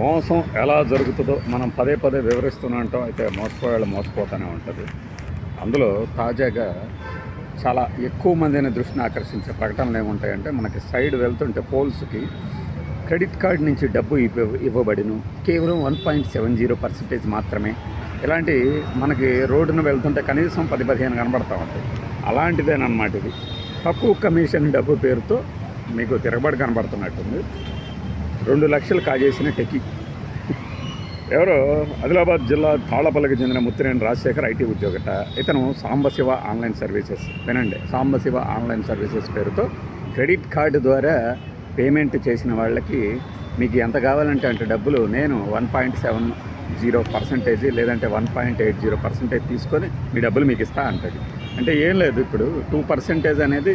మోసం ఎలా జరుగుతుందో మనం పదే పదే వివరిస్తూనే ఉంటాం. అయితే మోసపోయేళ్ళు మోసపోతూనే ఉంటుంది. అందులో తాజాగా చాలా ఎక్కువ మందిని దృష్టిని ఆకర్షించే ప్రకటనలు ఏముంటాయంటే మనకి సైడ్ వెళ్తుంటే పోల్స్కి క్రెడిట్ కార్డ్ నుంచి డబ్బు ఇవ్వ ఇవ్వబడిను. కేవలం one point seven zero percentage మాత్రమే. ఇలాంటి మనకి రోడ్డున వెళ్తుంటే కనీసం పది పదిహేను కనబడతా ఉంటాయి. అలాంటిదేనమాట ఇది. తక్కువ కమిషన్ డబ్బు పేరుతో మీకు తిరగబడి కనబడుతున్నట్టుంది. రెండు లక్షలు కాజేసిన టెకి ఎవరో ఆదిలాబాద్ జిల్లా తాళపల్లికి చెందిన ముత్తినేని రాజశేఖర్ ఐటీ ఉద్యోగట. ఇతను సాంబశివ ఆన్లైన్ సర్వీసెస్ వినండి సాంబశివ ఆన్లైన్ సర్వీసెస్ పేరుతో క్రెడిట్ కార్డు ద్వారా పేమెంట్ చేసిన వాళ్ళకి మీకు ఎంత కావాలంటే అంటే డబ్బులు నేను one point seven zero percentage లేదంటే one point eight zero percentage తీసుకొని మీ డబ్బులు మీకు ఇస్తా అంటది. అంటే ఏం లేదు ఇప్పుడు టూ పర్సెంటేజ్ అనేది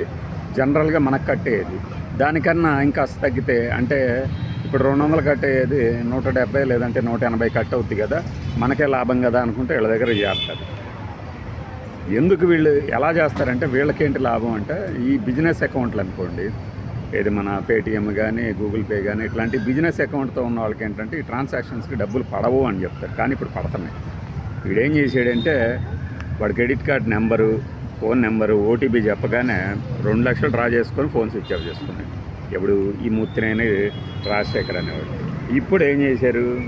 జనరల్గా మనకు కట్టేది. దానికన్నా ఇంకా తగ్గితే అంటే ఇప్పుడు రెండు వందలు కట్టేది నూట డెబ్బై లేదంటే నూట ఎనభై కట్ అవుద్ది కదా మనకే లాభం కదా అనుకుంటే వీళ్ళ దగ్గర చేస్తారు. ఎందుకు వీళ్ళు ఎలా చేస్తారంటే వీళ్ళకేంటి లాభం అంటే ఈ బిజినెస్ అకౌంట్లు అనుకోండి ఏది మన పేటిఎం కానీ గూగుల్ పే కానీ ఇట్లాంటి బిజినెస్ అకౌంట్తో ఉన్న వాళ్ళకి ఏంటంటే ఈ ట్రాన్సాక్షన్స్కి డబ్బులు పడవు అని చెప్తారు కానీ ఇప్పుడు పడుతున్నాయి వీడేం చేసాడంటే వాడు credit card number phone number OTP చెప్పగానే రెండు లక్షలు డ్రా చేసుకొని ఫోన్ స్విచ్ ఆఫ్ చేసుకున్నాడు. ఎప్పుడు ఈ ముత్తినేని రాజశేఖర్ అనేవాడు. ఇప్పుడు ఏం చేశారు?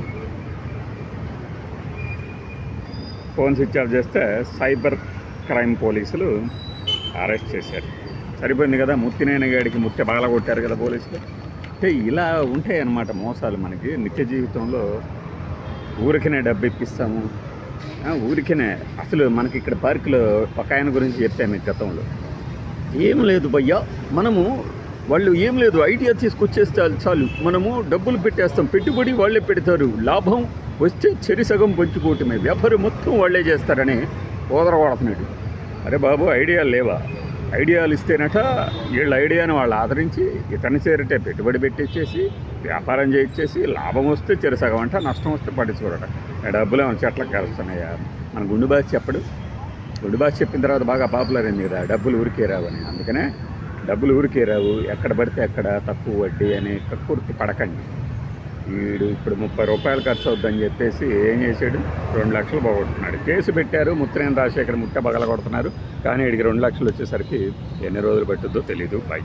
ఫోన్ స్విచ్ ఆఫ్ చేస్తే సైబర్ క్రైమ్ పోలీసులు అరెస్ట్ చేశారు. సరిపోయింది కదా ముత్తినైన గాడికి ముత్తి పగల కొట్టారు కదా పోలీసులు. అంటే ఇలా ఉంటాయి అన్నమాట మోసాలు మనకి. నిత్య జీవితంలో ఊరికనే డబ్బు ఇప్పిస్తాము ఊరికినే ఊరికనే అసలు మనకి ఇక్కడ పార్కులో ఒక ఆయన గురించి చెప్పాను గతంలో. ఏం లేదు భయ్యా మనము వాళ్ళు ఏం లేదు ఐడియా తీసుకొచ్చేస్తే చాలు మనము డబ్బులు పెట్టేస్తాం. పెట్టుబడి వాళ్ళే పెడతారు. లాభం వస్తే చెరి సగం పంచుకోవటమే. వ్యాపారం మొత్తం వాళ్ళే చేస్తారని ఓదరగొడుతున్నాడు అరే బాబు ఐడియాలు లేవా? ఐడియాలు ఇస్తేనట వీళ్ళ ఐడియాని వాళ్ళు ఆదరించి ఇతని చేరటే పెట్టుబడి పెట్టించేసి వ్యాపారం చేయించేసి లాభం వస్తే చెరి సగం అంట నష్టం వస్తే పట్టించుకోరట. డబ్బులు ఏమైనా చెట్లకు కలుస్తున్నాయా? మన గుండు బాస్ చెప్పడు. గుండు బాస్ చెప్పిన తర్వాత బాగా పాపులర్ అయింది కదా డబ్బులు ఊరికే రావని. అందుకనే డబ్బులు ఊరికే రావు. ఎక్కడ పడితే అక్కడ తక్కువ వడ్డీ అని కక్కుర్తి పడకండి. వీడు ఇప్పుడు ముప్పై రూపాయలు ఖర్చు అవుద్దని చెప్పేసి ఏం చేశాడు? రెండు లక్షలు పోగొట్టున్నాడు కేసు పెట్టారు ముత్తరేం రాజశేఖర్ ముట్ట బగల కొడుతున్నారు కానీ వీడికి రెండు లక్షలు వచ్చేసరికి ఎన్ని రోజులు పట్టుద్దో తెలీదు. బాయ్